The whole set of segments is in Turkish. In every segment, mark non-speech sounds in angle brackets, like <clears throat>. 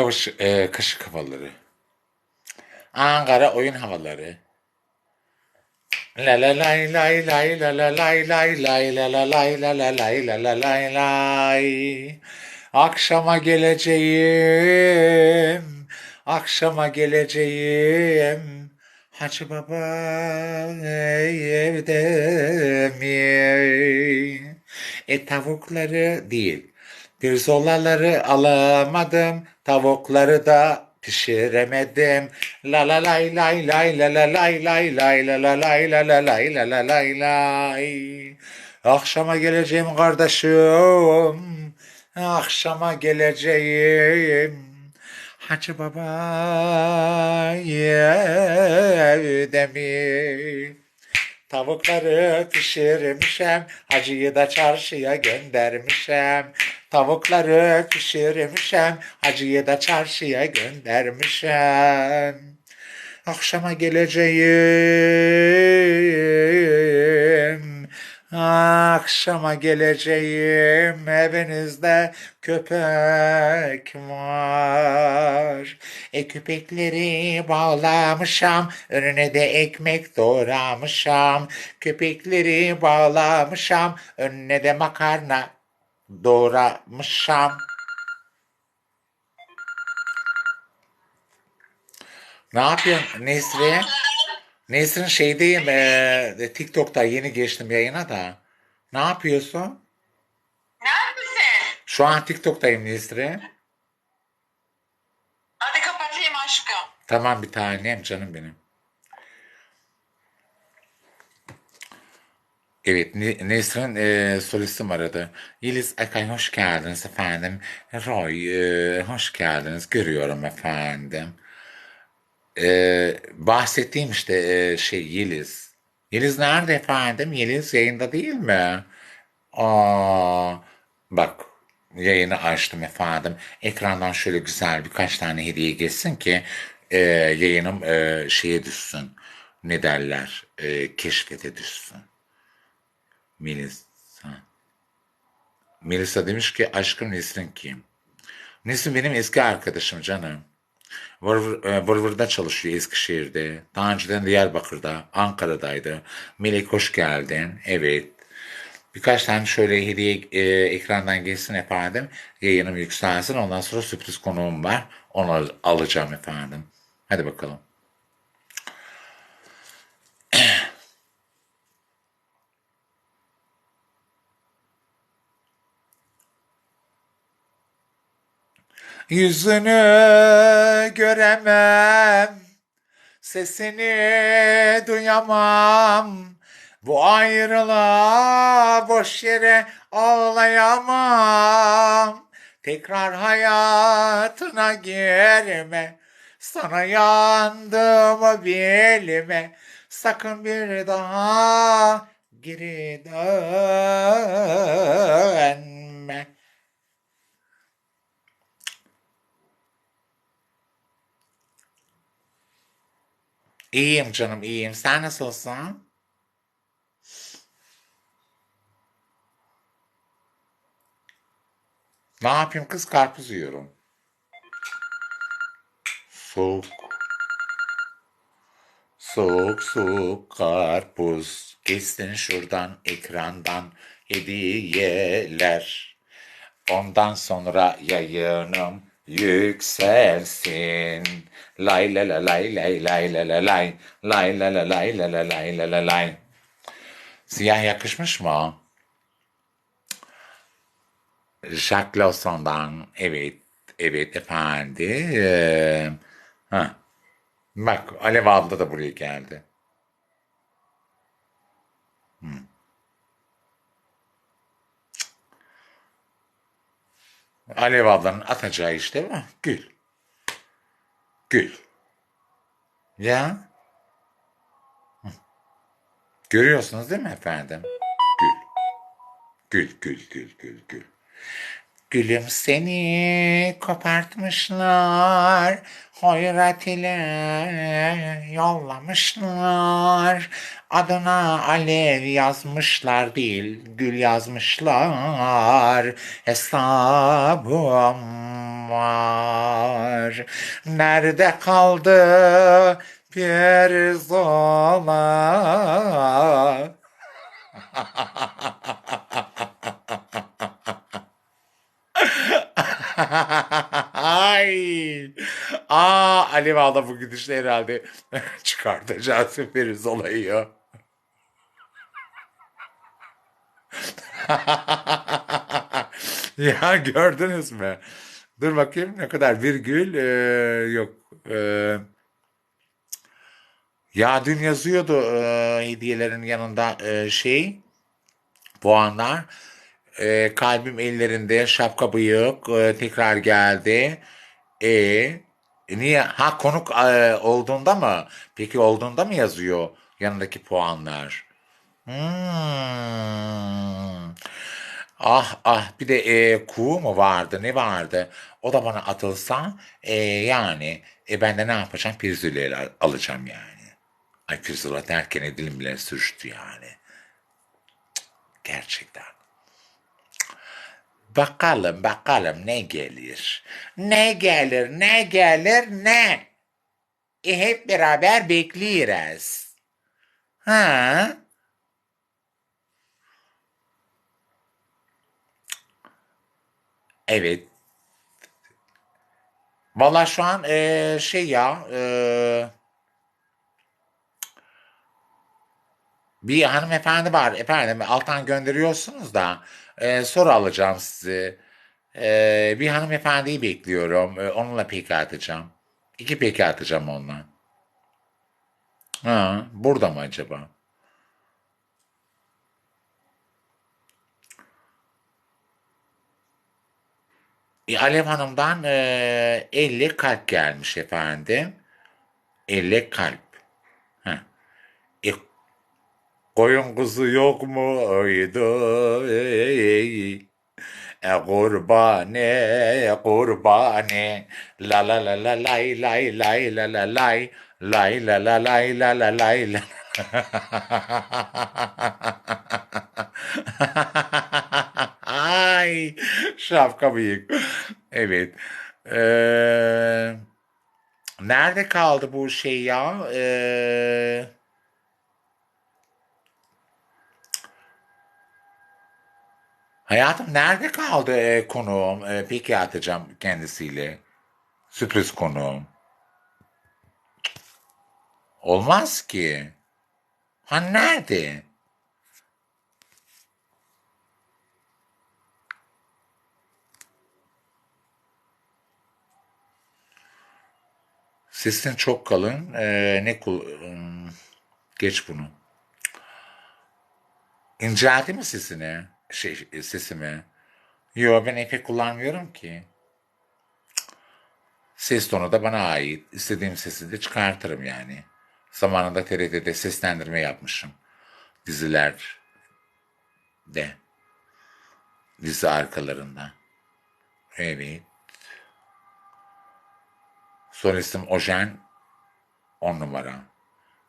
Kavuş, e, kaşık havaları. Ankara oyun havaları. La la lay lay lay la la lay lay lay la la lay la la lay la la lay lay. Akşama geleceğim, akşama geleceğim. Hacı baba evde mi? E tavukları değil, pirzolaları alamadım, tavukları da pişiremedim. La la lay lay lay la la lay lay lay la la lay la la lay la la lay lay. Akşama geleceğim kardeşim, akşama geleceğim. Hacı baba evde mi? Tavukları pişirmişem, hacıyı da çarşıya göndermişem. Tavukları pişirmişem, hacıyı da çarşıya göndermişem. Akşama geleceğim, akşama geleceğim, evinizde köpek var. E köpekleri bağlamışam, önüne de ekmek doğramışam. Köpekleri bağlamışam, önüne de makarna doğramışam. Ne yapıyorsun Nesri? Nesrin şeydeyim, eee, TikTok'ta yeni geçtim yayına da. Ne yapıyorsun? Neredesin? Şu an TikTok'tayım Nesri. Hadi kapatayım aşkım. Tamam bir tanem canım benim. Evet, Ne- Nesrin e, solistim aradı. Yeliz Akay hoş geldiniz efendim. Roy e, hoş geldiniz. Görüyorum efendim. E, bahsettiğim işte e, şey Yeliz. Yeliz nerede efendim? Yeliz yayında değil mi? Aa, bak yayını açtım efendim. Ekrandan şöyle güzel birkaç tane hediye geçsin ki e, yayınım e, şeye düşsün. Ne derler? E, keşfete düşsün. Melisa. Melisa demiş ki aşkım Nesrin kim? Nesrin benim eski arkadaşım canım. Vır, e, Vırvır'da çalışıyor Eskişehir'de. Daha önceden Diyarbakır'da, Ankara'daydı. Melek hoş geldin. Evet. Birkaç tane şöyle hediye e, ekrandan geçsin efendim. Yayınım yükselsin. Ondan sonra sürpriz konuğum var. Onu al- alacağım efendim. Hadi bakalım. Yüzünü göremem, sesini duyamam. Bu ayrılığa boş yere ağlayamam. Tekrar hayatına girme, sana yandığımı bilme. Sakın bir daha geri dönme. İyiyim canım iyiyim. Sen nasılsın? Ne yapayım kız karpuz yiyorum. Soğuk. Soğuk soğuk karpuz. Kestin şuradan ekrandan hediyeler. Ondan sonra yayınım yükselsin. Lay la la lay lay lay la la lay. Lay la la lay la la lay la la lay. Siyah yakışmış mı? Jacques Lawson'dan evet evet efendim. Ha. Bak Alev abla da buraya geldi. Alev ablanın atacağı iş değil mi? Gül. Gül. Ya. Görüyorsunuz değil mi efendim? Gül. Gül, gül, gül, gül, gül. Gülüm seni kopartmışlar, hoyrat ile yollamışlar. Adına alev yazmışlar değil, gül yazmışlar. Hesabım var. Nerede kaldı pirzola? <laughs> <laughs> Ay. Aa Alev abla bu gidişle herhalde <laughs> çıkartacağız Pirzola'yı. <laughs> ya gördünüz mü? Dur bakayım ne kadar virgül ee, yok. Ee, ya dün yazıyordu ee, hediyelerin yanında ee, şey puanlar. Ee, kalbim ellerinde şapka bıyık ee, tekrar geldi. E niye? Ha konuk ee, olduğunda mı? Peki olduğunda mı yazıyor yanındaki puanlar? Hmm. Ah ah bir de e, kuğu mu vardı ne vardı? O da bana atılsa e, yani e, ben de ne yapacağım? Pirzolayı al- alacağım yani. Ay pirzola derken dilim bile sürçtü yani. Gerçekten. Bakalım bakalım ne gelir? Ne gelir ne gelir ne? E, hep beraber bekliyoruz. Ha? Evet. Valla şu an e, şey ya e, bir hanımefendi var efendim alttan gönderiyorsunuz da e, soru alacağım sizi. E, bir hanımefendiyi bekliyorum. E, onunla peki atacağım. İki peki atacağım onunla. Ha, burada mı acaba? E, Alev Hanım'dan e, 50 kalp gelmiş efendim. 50 kalp. Ha. E, koyun kuzu yok mu? Oydu. Ey, E, kurbane, kurbane. La la la la lay lay lay la la lay. Lay la la lay la la lay la. Ay şapka bıyık. Evet. Ee, nerede kaldı bu şey ya? Ee, hayatım nerede kaldı e, konuğum? E, peki atacağım kendisiyle. Sürpriz konuğum. Olmaz ki. Ha nerede? Sesin çok kalın. Ee, ne kul... Geç bunu. İnceldi mi sesini? Şey, sesimi? Yo ben efekt kullanmıyorum ki. Ses tonu da bana ait. İstediğim sesi de çıkartırım yani. Zamanında TRT'de seslendirme yapmışım. Dizilerde. Dizi arkalarında. Evet. Solistim Ojen 10 numara.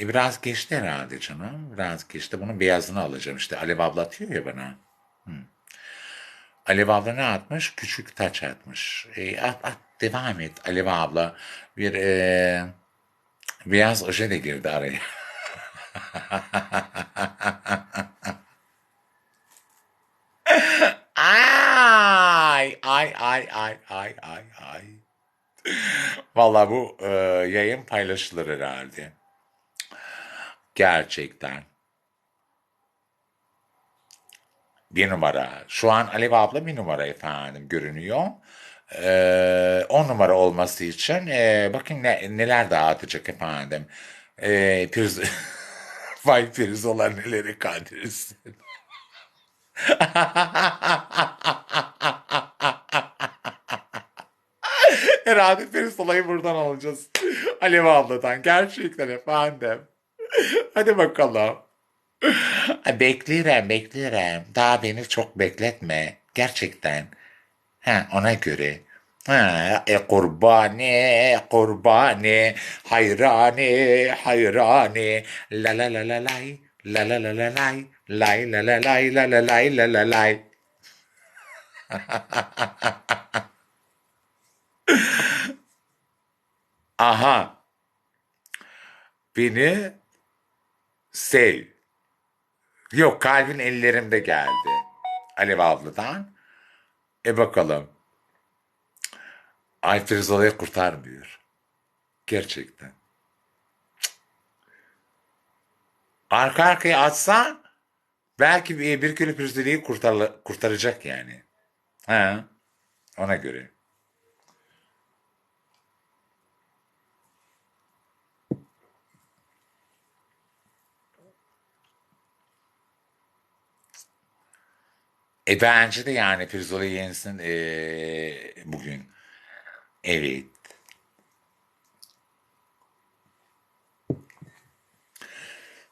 E biraz geçti herhalde canım. Biraz geçti. Bunun beyazını alacağım işte. Alev abla atıyor ya bana. Hı. Alev abla ne atmış? Küçük taç atmış. E, at, at, devam et Alev abla. Bir e, beyaz oje de girdi araya. <laughs> ay, ay, ay, ay, ay, ay, ay. Vallahi bu e, yayın paylaşılır herhalde. Gerçekten. Bir numara. Şu an Alev abla bir numara efendim görünüyor. Ee, on numara olması için e, bakın ne, neler dağıtacak efendim. Ee, pirz... <laughs> Vay pirzola neleri kadirsin. <laughs> Herhalde Pirzolayı buradan alacağız. Alev abladan. Gerçekten efendim. Hadi bakalım. Ay, Beklerim, beklerim. Daha beni çok bekletme. Gerçekten. Ha, ona göre. Ha, e kurbani, kurbani, hayrani, hayrani, la la la la lay, la la la la lay, lay la la lay, la la lay, la la lay. <laughs> Aha. Beni sev. Yok kalbin ellerimde geldi. Alev abladan. E bakalım. Ay Firuza'yı kurtarmıyor. Gerçekten. Cık. Arka arkaya atsan belki bir, bir kilo Firuza'yı kurtar, kurtaracak yani. Ha, ona göre. E bence de yani Pirzola yensin eee, bugün. Evet.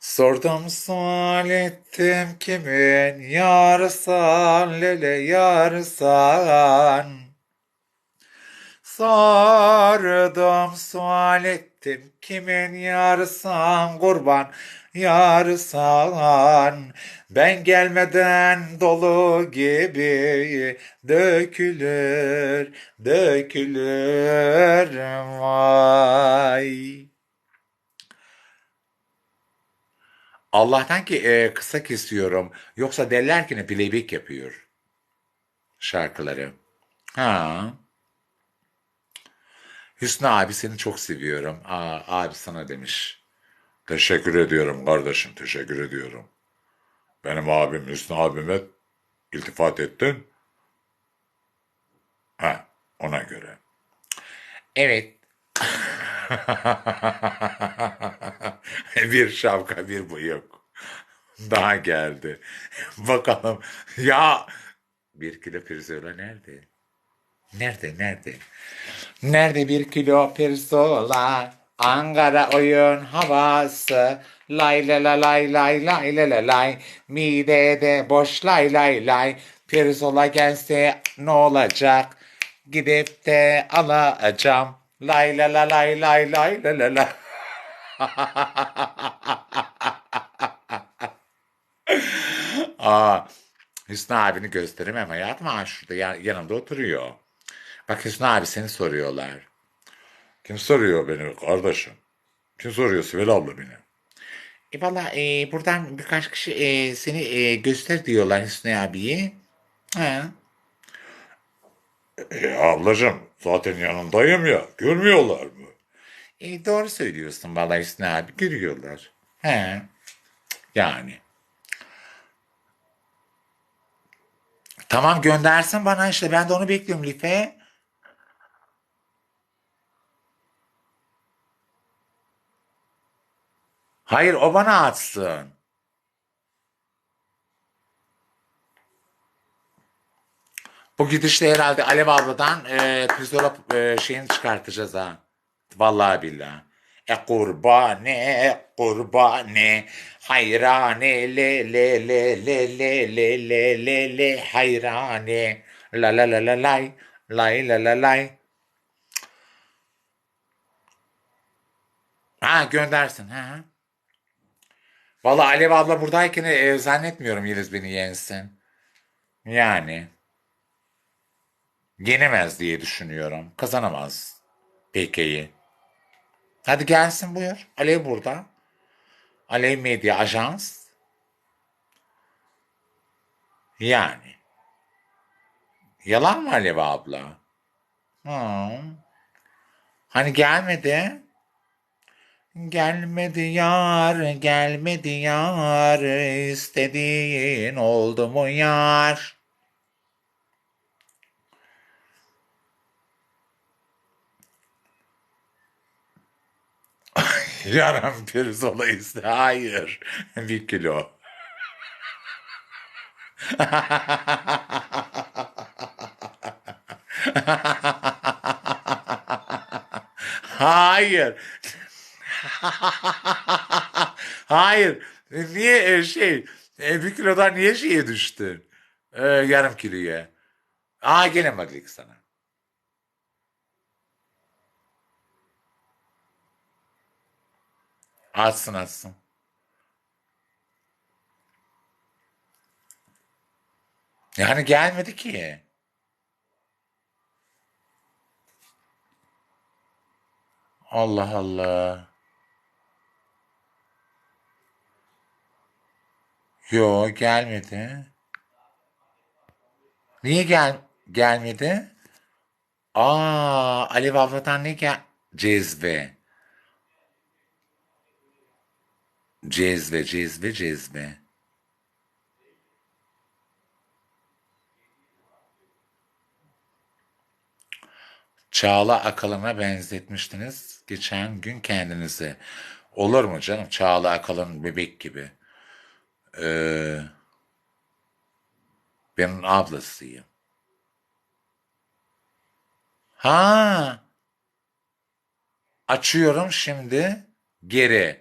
Sordum sual ettim kimin yarısan lele yarısan. Sordum sual ettim kimin yarısan kurban yarısan. Ben gelmeden dolu gibi dökülür dökülür vay. Allah'tan ki e, kısa kesiyorum. Yoksa derler ki ne playback yapıyor şarkıları. Ha. Hüsnü abi seni çok seviyorum. Aa, abi sana demiş. Teşekkür ediyorum kardeşim, teşekkür ediyorum. Benim abim Hüsnü abime iltifat ettin. Ha, ona göre. Evet. <laughs> bir şapka bir bıyık. Daha geldi. <laughs> Bakalım. Ya bir kilo pirzola nerede? Nerede nerede? Nerede bir kilo pirzola? Ankara oyun havası. Lay la la lay lay lay la la lay. Midede boş lay lay lay. Pirzola gelse ne olacak? Gidip de alacağım. Lay la la lay lay lay la la la. <laughs> Aa, Hüsnü abini gösteremem hayatım. Şurada ya- yanımda oturuyor. Bak Hüsnü abi seni soruyorlar. Kim soruyor beni kardeşim? Kim soruyor Sibel abla beni? E valla e, buradan birkaç kişi e, seni e, göster diyorlar Hüsnü abiye. Ha. E ablacığım zaten yanındayım ya. Görmüyorlar mı? E, doğru söylüyorsun valla Hüsnü abi. Görüyorlar. He. Yani. Tamam göndersin bana işte. Ben de onu bekliyorum Life. Hayır o bana atsın. Bu gidişle herhalde Alev abladan e, pirzola e, şeyini çıkartacağız ha. Vallahi billahi. E kurbane, kurbane, hayrane, le le le le le le le le le hayrane, la la la la lay, lay la la lay. Ha göndersin ha. Vallahi Alev abla buradayken e, zannetmiyorum Yeliz beni yensin. Yani yenemez diye düşünüyorum. Kazanamaz PK'yi. Hadi gelsin buyur. Alev burada. Alev Medya Ajans. Yani. Yalan mı Alev abla? Hı. Hani gelmedi? Gelmedi yar, gelmedi yar, istediğin oldu mu yar? Yarın pirzola iste. Hayır. Bir kilo. <laughs> Hayır. <laughs> Hayır. Niye e, şey e, bir kilodan niye şeye düştün? E, yarım kiloya. Aa gene makilik sana. Atsın atsın. Yani gelmedi ki. Allah Allah. Yo gelmedi. Niye gel gelmedi? Aa, Alev abladan ne gel? Cezve. Cezve, cezve, cezve. Çağla Akalın'a benzetmiştiniz geçen gün kendinizi. Olur mu canım? Çağla Akalın bebek gibi. Ee, benim ablasıyım. Ha, açıyorum şimdi geri.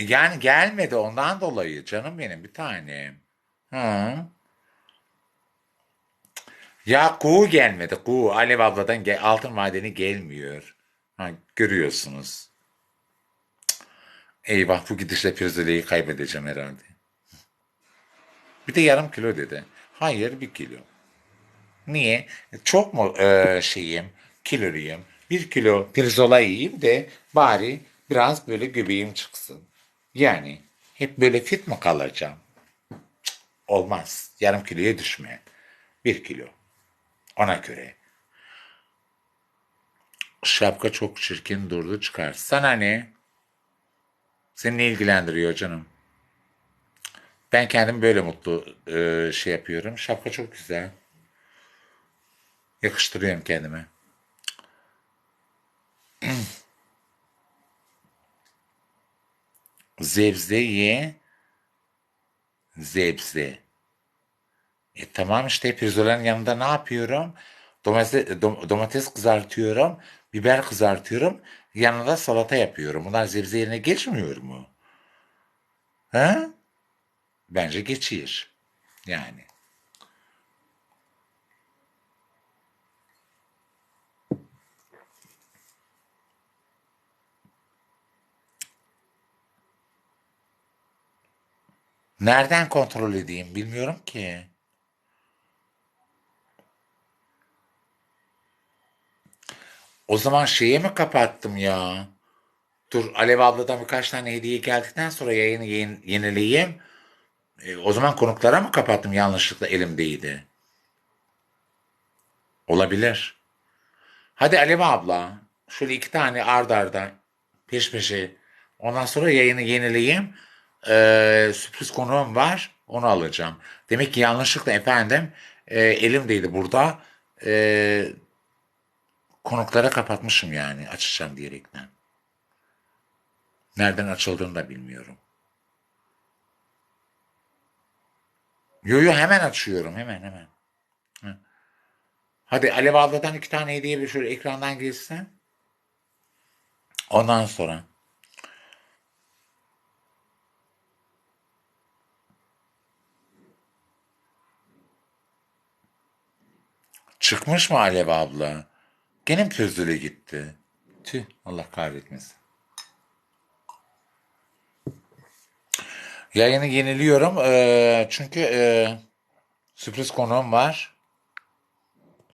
Yani gelmedi ondan dolayı canım benim bir tanem. Ha. Ya kuğu gelmedi. Kuğu Alev abladan gel- altın madeni gelmiyor. Ha, görüyorsunuz. Eyvah bu gidişle Firuze'yi kaybedeceğim herhalde. Bir de yarım kilo dedi. Hayır bir kilo. Niye? Çok mu e, şeyim, kiloluyum? Bir kilo pirzola yiyeyim de bari biraz böyle göbeğim çıksın. Yani hep böyle fit mi kalacağım? Cık, Olmaz. Yarım kiloya düşme. Bir kilo. Ona göre. Şapka çok çirkin durdu çıkar. Sana ne? Seni ne ilgilendiriyor canım? Ben kendim böyle mutlu e, şey yapıyorum. Şapka çok güzel. Yakıştırıyorum kendime. <clears throat> Zebze ye. Zebze. E tamam işte pirzolanın yanında ne yapıyorum? Domates, dom- domates kızartıyorum. Biber kızartıyorum. Yanına salata yapıyorum. Bunlar zebze yerine geçmiyor mu? Ha? Bence geçiyor. Yani. Nereden kontrol edeyim bilmiyorum ki. O zaman şeye mi kapattım ya? Dur Alev abladan birkaç tane hediye geldikten sonra yayını yeni- yenileyeyim. E, o zaman konuklara mı kapattım yanlışlıkla elimdeydi? Olabilir. Hadi Alev abla şöyle iki tane ard arda peş peşe ondan sonra yayını yenileyeyim. Ee, sürpriz konuğum var onu alacağım. Demek ki yanlışlıkla efendim e, elimdeydi burada. E, konuklara kapatmışım yani açacağım diyerekten. Nereden açıldığını da bilmiyorum. Yo yo hemen açıyorum hemen hemen. Hadi Alev abladan iki tane hediye bir şöyle ekrandan girsin. Ondan sonra. Çıkmış mı Alev abla? Gene mi gitti? Tüh Allah kahretmesin. Yayını yeniliyorum. eee, çünkü eee, sürpriz konuğum var.